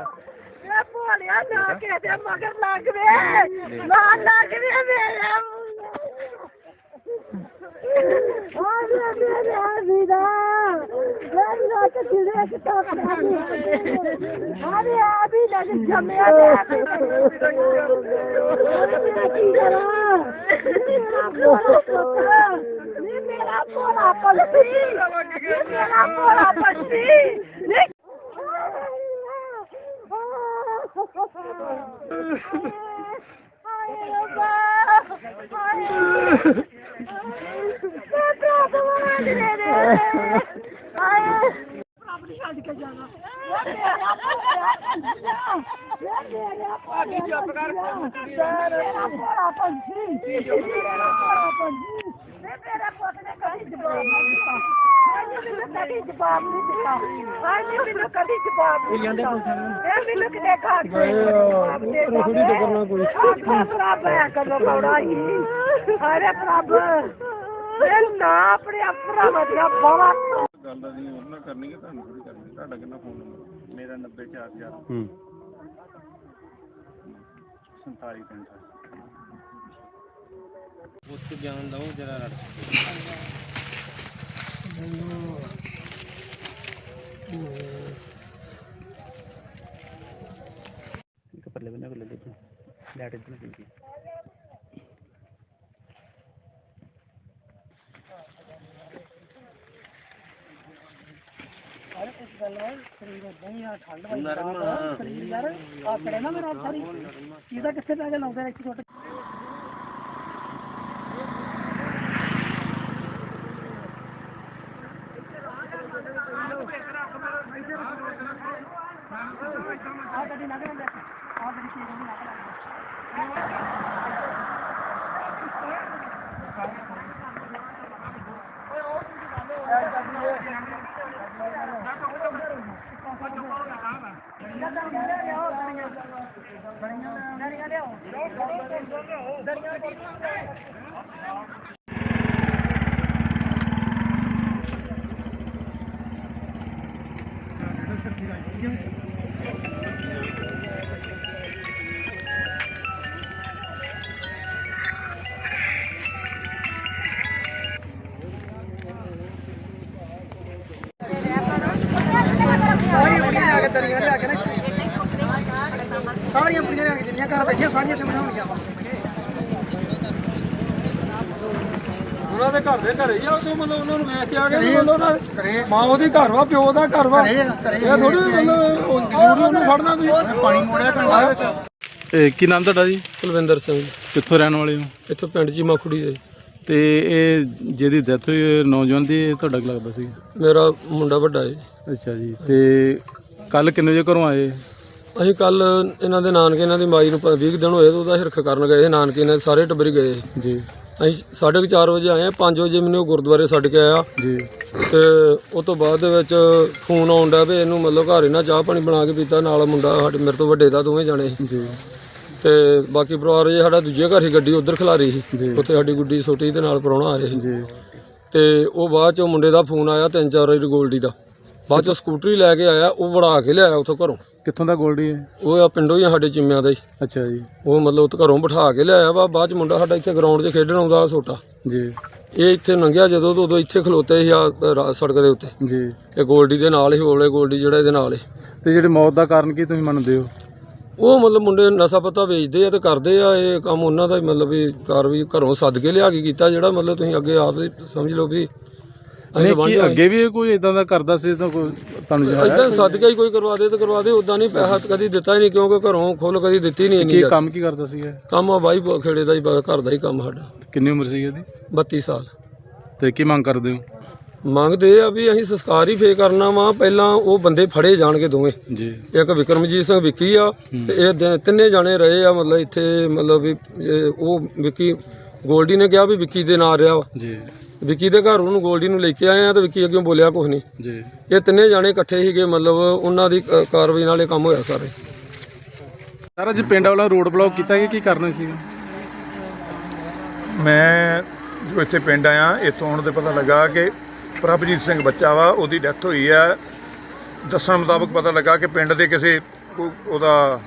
ਇਹ ਭੋਲਿਆ ਨਾ ਕਿਤੇ ਮਗਰ ਲੱਗ ਵੇ। ਨਾ ਲੱਗ ਵੇ ਮੇਰੇ ਆਵੇ ਮੇਰੇ ਆਵੀਦਾ ਮੇਰੇ ਨਾਲ ਤੇ ਜਿਹੜੇ ਕਿਤਾਬ ਆਵੇ ਆਵੀ ਦਾ ਜੰਮਿਆ ਦੇ ਕੀ ਕਰਾਂ? ਮੇਰਾ ਭੋਲਾ ਪੁੱਤ। ਮੇਰਾ ਭੋਲਾ ਨੀ ਮੇਰਾ ਭੋਲਾ ਪੰਛੀ ਨੀ ਹਾਏ ਰੱਬਾ ਹਾਏ ਮੈਂ ਪ੍ਰਾਰਥਨਾ ਦੇ ਦੇ ਹਾਏ ਰੱਬ ਨੇ ਛੱਡ ਕੇ ਜਾਣਾ ਇਹ ਮੇਰਾ ਭੋਲਾ ਪੰਛੀ ਇਹ ਮੇਰਾ ਭੋਲਾ ਚੁੱਪ ਕਰ ਮੇਰਾ ਭੋਲਾ ਪੰਛੀ ਮੇਰਾ ਭੋਲਾ ਪੁੱਤ ਨੇ ਕਦੀ ਜਵਾਬ ਨਹੀਂ ਦਿੱਤਾ ਕਦੀ ਜਵਾਬ ਨਹੀਂ ਦਿੱਤਾ। ਇਹਨੇ ਮੈਨੂੰ ਕਦੀ ਜਵਾਬ ਨਹੀਂ ਦਿੱਤਾ। ਇਹ ਮੈਨੂੰ ਕਿਤੇ ਘਾਟ ਕੇ ਜਵਾਬ ਦੇ ਥੋੜੀ ਕਰਨਾ ਕੋਈ। ਰੱਬ ਹੈ ਕਦੋਂ ਬੌੜਾ ਹੀ। ਹਾਰੇ ਪ੍ਰਭ ਇਹ ਨਾ ਆਪਣੇ ਭਰਾਵਾਂ ਦੀਆਂ ਬਾਵਾ ਗੱਲ ਦਾ ਨਹੀਂ ਉਹਨਾਂ ਕਰਨੀ ਹੈ ਤੁਹਾਨੂੰ ਥੋੜੀ ਕਰਨੀ। ਤੁਹਾਡਾ ਕਿੰਨਾ ਫੋਨ ਨੰਬਰ ਮੇਰਾ 90000 ਹੂੰ। 47 ਉੱਥੇ ਬਿਆਨ ਦਊ ਜਰਾ ਰੜ ਪੱਲੇ ਬੰਨਾ ਪੱਲੇ ਦੇ ਲੈਟ ਇਤਨਾ ਕਿੰਨੀ ਯਾਰ ਨਾ ਮੇਰਾ ਸਾਰੀ ਇਹਦਾ ਕਿੱਥੇ ਪੈ ਕੇ ਲਾਉਂਦੇ ਇੱਕ ਛੋਟੇ ਆ ਗੱਡੀ ਲੰਘ ਲੈਂਦੇ ਆ ਗੱਡੀ ਕੀ ਲੰਘ ਲੈਂਦੇ ਸਾਰੀਆਂ ਕੁੜੀਆਂ ਲਿਆ ਕੇ ਦਰੀਆਂ ਲਿਆ ਕੇ ਨਾ ਸਾਰੀਆਂ ਕੁੜੀਆਂ ਲਿਆ ਕੇ ਜਿੰਨੀਆਂ ਘਰ ਬੈਠੀਆਂ ਸਾਰੀਆਂ ਤੇ ਬਣਾਉਣੀਆਂ ਵਾ ਉਹਨਾਂ ਦੇ ਘਰ ਦੇ ਘਰੇ ਹੀ ਆ ਉਹ ਮਤਲਬ ਉਹਨਾਂ ਨੂੰ ਵੇਖ ਕੇ ਆ ਕੇ ਵੀ ਮਤਲਬ ਉਹਨਾਂ ਮਾਂ ਉਹਦੀ ਘਰ ਵਾ ਪਿਓ ਦਾ ਘਰ ਵਾ। ਇਹ ਥੋੜੀ ਮਤਲਬ ਉਹ ਜ਼ਰੂਰੀ ਉਹਨੂੰ ਫੜਨਾ ਤੁਸੀਂ। ਪਾਣੀ ਮੋੜਿਆ ਕੰਡਾ ਵਿੱਚ। ਇਹ ਕੀ ਨਾਮ ਤੁਹਾਡਾ ਜੀ? ਕੁਲਵਿੰਦਰ ਸਿੰਘ। ਕਿੱਥੋਂ ਰਹਿਣ ਵਾਲੇ ਹੋ? ਇੱਥੋਂ ਪਿੰਡ ਚੀਮਾ ਖੁੜੀ ਦੇ। ਤੇ ਇਹ ਜਿਹਦੀ ਡੈਥ ਹੋਈ ਇਹ ਨੌਜਵਾਨ ਦੀ ਇਹ ਤੁਹਾਡਾ ਕੀ ਲੱਗਦਾ ਸੀ? ਮੇਰਾ ਮੁੰਡਾ ਵੱਡਾ ਹੈ ਅੱਛਾ ਜੀ ਤੇ ਕੱਲ ਕਿੰਨੇ ਵਜੇ ਘਰੋਂ ਆਏ? ਅਸੀਂ ਕੱਲ ਇਹਨਾਂ ਦੇ ਨਾਨਕੇ ਇਹਨਾਂ ਦੀ ਮਾਈ ਨੂੰ 20 ਦਿਨ ਹੋਏ ਤੇ ਉਹਦਾ ਹਿਰਖ ਕਰਨ ਗਏ। ਨਾਨਕੇ ਨੇ ਸਾਰੇ ਟੱਬਰੀ ਗਏ। ਜੀ। ਅਸੀਂ 4:30 ਵਜੇ ਆਏ 5 ਵਜੇ ਮੈਨੂੰ ਉਹ ਗੁਰਦੁਆਰੇ ਛੱਡ ਕੇ ਆਇਆ। ਜੀ। ਤੇ ਉਸ ਤੋਂ ਬਾਅਦ ਦੇ ਵਿੱਚ ਫੋਨ ਆਉਂਦਾ ਵੀ ਇਹਨੂੰ ਮਤਲਬ ਘਰ ਇਹਨਾਂ ਚਾਹ ਪਾਣੀ ਬਣਾ ਕੇ ਪੀਤਾ ਨਾਲ ਮੁੰਡਾ ਸਾਡੇ ਮੇਰੇ ਤੋਂ ਵੱਡੇ ਦਾ ਦੋਵੇਂ ਜਾਣੇ ਸੀ। ਜੀ। ਤੇ ਬਾਕੀ ਪਰਿਵਾਰ ਜੇ ਸਾਡਾ ਦੂਜੇ ਘਰ ਹੀ ਗੱਡੀ ਉਧਰ ਖਲਾਰੀ ਸੀ। ਉੱਥੇ ਸਾਡੀ ਗੁੱਡੀ ਛੋਟੀ ਦੇ ਨਾਲ ਪਰੌਣਾ ਆਏ ਸੀ। ਜੀ। ਤੇ ਉਹ ਬਾਅਦ ਚੋਂ ਮੁੰਡੇ ਦਾ ਫੋਨ ਆਇਆ ਤਿੰਨ ਚਾਰ ਵਾਰੀ ਗੋਲਡੀ ਦਾ। ਬਾਅਦ ਚੋਂ ਸਕੂਟਰੀ ਲੈ ਕੇ ਆਇਆ ਉਹ ਵੜਾ ਕੇ ਲਿਆਇਆ ਉੱਥੋਂ ਘਰੋਂ। ਕਿੱਥੋਂ ਦਾ ਗੋਲਡੀ ਹੈ ਉਹ ਆ ਪਿੰਡੋਂ ਹੀ ਆ ਸਾਡੇ ਚਿੰਮਿਆਂ ਦਾ ਹੀ। ਅੱਛਾ ਜੀ। ਉਹ ਮਤਲਬ ਉੱਥੇ ਘਰੋਂ ਬਿਠਾ ਕੇ ਲਿਆਇਆ ਵਾ ਬਾਅਦ ਚ ਮੁੰਡਾ ਸਾਡਾ ਇੱਥੇ ਗਰਾਊਂਡ 'ਚ ਖੇਡਣ ਆਉਂਦਾ ਛੋਟਾ। ਜੀ। ਇਹ ਇੱਥੇ ਲੰਘਿਆ ਜਦੋਂ ਤੋਂ ਉਦੋਂ ਇੱਥੇ ਖਲੋਤੇ ਸੀ ਆ ਸੜਕ ਦੇ ਉੱਤੇ। ਜੀ। ਇਹ ਗੋਲਡੀ ਦੇ ਨਾਲ ਹੀ ਹੋਲੇ ਗੋਲਡੀ ਜਿਹੜਾ ਇਹਦੇ ਨਾਲ ਹੀ। ਤੇ ਜਿਹੜੀ ਮੌਤ ਦਾ ਕਾਰਨ ਕੀ ਤੁਸੀਂ ਮੰਨਦੇ ਹੋ? ਉਹ ਮਤਲਬ ਮੁੰਡੇ ਨਸ਼ਾ ਪਤਾ ਵੇਚਦੇ ਆ ਤੇ ਕਰਦੇ ਆ ਇਹ ਕੰਮ ਉਹਨਾਂ ਦਾ ਹੀ ਮਤਲਬ ਵੀ ਕਾਰ ਵੀ ਘਰੋਂ ਸੱਦ ਕੇ ਲਿਆ ਕੇ ਕੀਤਾ ਜਿਹੜਾ ਮਤਲਬ ਤੁਸੀਂ ਅੱਗੇ ਆਪ ਸਮਝ ਲਓ ਵੀ ਅਸੀਂ ਤਾਂ ਅੱਗੇ ਵੀ ਇਹ ਕੋਈ ਇਦਾਂ ਦਾ ਕਰਦਾ ਸੀ ਤਾਂ ਕੋਈ ਤੁਹਾਨੂੰ ਜਾਇਆ ਇਦਾਂ ਸੱਦ ਕੇ ਹੀ ਕੋਈ ਕਰਵਾ ਦੇ ਤੇ ਕਰਵਾ ਦੇ ਉਦਾਂ ਨਹੀਂ ਪੈਸਾ ਤਾਂ ਕਦੀ ਦਿੱਤਾ ਹੀ ਨਹੀਂ ਕਿਉਂਕਿ ਘਰੋਂ ਖੁੱਲ ਕਦੀ ਦਿੱਤੀ ਨਹੀਂ ਕੀ ਇੰਨੀ ਕੰਮ ਕੀ ਕਰਦਾ ਸੀ ਇਹ? ਕੰਮ ਆ ਬਾਈ ਬ- ਖੇੜੇ ਦਾ ਹੀ ਬ- ਘਰ ਦਾ ਹੀ ਕੰਮ ਸਾਡਾ। ਕਿੰਨੀ ਉਮਰ ਸੀ ਇਹਦੀ 32 ਸਾਲ। ਤੇ ਕੀ ਮੰਗ ਕਰਦੇ ਹੋ? ਮੰਗਦੇ ਆ ਵੀ ਅਸੀਂ ਸੰਸਕਾਰ ਹੀ ਫੇ ਕਰਨਾ ਵਾ ਪਹਿਲਾਂ ਉਹ ਬੰਦੇ ਫੜੇ ਜਾਣਗੇ ਦੋਵੇਂ। ਜੀ। ਇੱਕ ਵਿਕਰਮਜੀਤ ਸਿੰਘ ਵਿੱਕੀ ਆ ਤੇ ਇਹ ਤਿੰਨੇ ਜਾਣੇ ਰਹੇ ਆ ਮਤਲਬ ਇੱਥੇ ਮਤਲਬ ਵੀ ਇਹ ਉਹ ਵਿੱਕੀ ਗੋਲਡੀ ਨੇ ਕਿਹਾ ਵੀ ਵਿੱਕੀ ਦੇ ਨਾਲ ਰਿਹਾ ਵਾ। ਜੀ। ਵਿੱਕੀ ਦੇ ਘਰ ਉਹਨੂੰ ਗੋਲਡੀ ਨੂੰ ਲੈ ਕੇ ਆਏ ਆ ਤੇ ਵਿੱਕੀ ਅੱਗੇ ਬੋਲਿਆ ਕੁਝ ਨਹੀਂ। ਜੀ। ਇਹ ਤਿੰਨੇ ਜਾਣੇ ਇਕੱਠੇ ਸੀਗੇ ਮਤਲਬ ਉਹਨਾਂ ਦੀ ਕਾਰਵਾਈ ਨਾਲ ਇਹ ਕੰਮ ਹੋਇਆ ਸਾਰੇ। ਸਰ ਅੱਜ ਪਿੰਡ ਵਾਲਾ ਰੋਡ ਬਲੌਕ ਕੀਤਾ ਕਿ ਕੀ ਕਰਨਾ ਸੀ? ਮੈਂ ਜੋ ਇੱਥੇ ਪਿੰਡ ਆਇਆ ਇੱਥੋਂ ਆਉਣ ਤੇ ਪਤਾ ਲੱਗਾ ਕਿ ਪ੍ਰਭਜੀਤ ਸਿੰਘ ਬੱਚਾ ਵਾ ਉਹਦੀ ਡੈਥ ਹੋਈ ਹੈ ਦੱਸਣ ਮੁਤਾਬਕ ਪਤਾ ਲੱਗਾ ਕਿ ਪਿੰਡ ਦੇ ਕਿਸੇ ਉਹਦਾ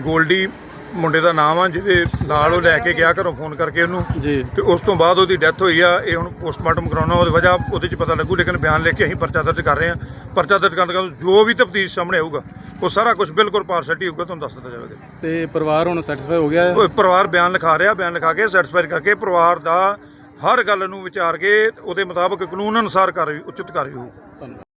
ਗੋਲਡੀ ਮੁੰਡੇ ਦਾ ਨਾਮ ਆ ਜਿਹਦੇ ਨਾਲ ਉਹ ਲੈ ਕੇ ਗਿਆ ਘਰੋਂ ਫੋਨ ਕਰਕੇ ਉਹਨੂੰ। ਜੀ। ਤੇ ਉਸ ਤੋਂ ਬਾਅਦ ਉਹਦੀ ਡੈਥ ਹੋਈ ਆ ਇਹ ਹੁਣ ਪੋਸਟਮਾਰਟਮ ਕਰਾਉਣਾ ਉਹਦੀ ਵਜ੍ਹਾ ਉਹਦੇ ਚ ਪਤਾ ਲੱਗੂ ਲੇਕਿਨ ਬਿਆਨ ਲਿਖ ਕੇ ਅਸੀਂ ਪਰਚਾ ਦਰਜ ਕਰ ਰਹੇ ਹਾਂ ਪਰਚਾ ਦਰਜ ਕਰਨ ਦਾ ਜੋ ਵੀ ਤਫਤੀਸ਼ ਸਾਹਮਣੇ ਆਊਗਾ ਉਹ ਸਾਰਾ ਕੁਝ ਬਿਲਕੁਲ ਪਾਰਸਟੀ ਹੋਊਗਾ ਤੁਹਾਨੂੰ ਦੱਸ ਦਿੱਤਾ ਜਾਵੇਗਾ। ਤੇ ਪਰਿਵਾਰ ਹੁਣ ਸੈਟੀਸਫਾਈ ਹੋ ਗਿਆ ਹੈ? ਉਹ ਪਰਿਵਾਰ ਬਿਆਨ ਲਿਖਾ ਰਿਹਾ ਬਿਆਨ ਲਿਖਾ ਕੇ ਸੈਟੀਸਫਾਈ ਕਰਕੇ ਪਰਿਵਾਰ ਦਾ ਹਰ ਗੱਲ ਨੂੰ ਵਿਚਾਰ ਕੇ ਉਹਦੇ ਮੁਤਾਬਕ ਕਾਨੂੰਨ ਅਨੁਸਾਰ ਕਾਰਵਾਈ ਉਚਿਤ ਕਾਰਵਾਈ ਹੋਊ। ਧੰਨਵਾਦ।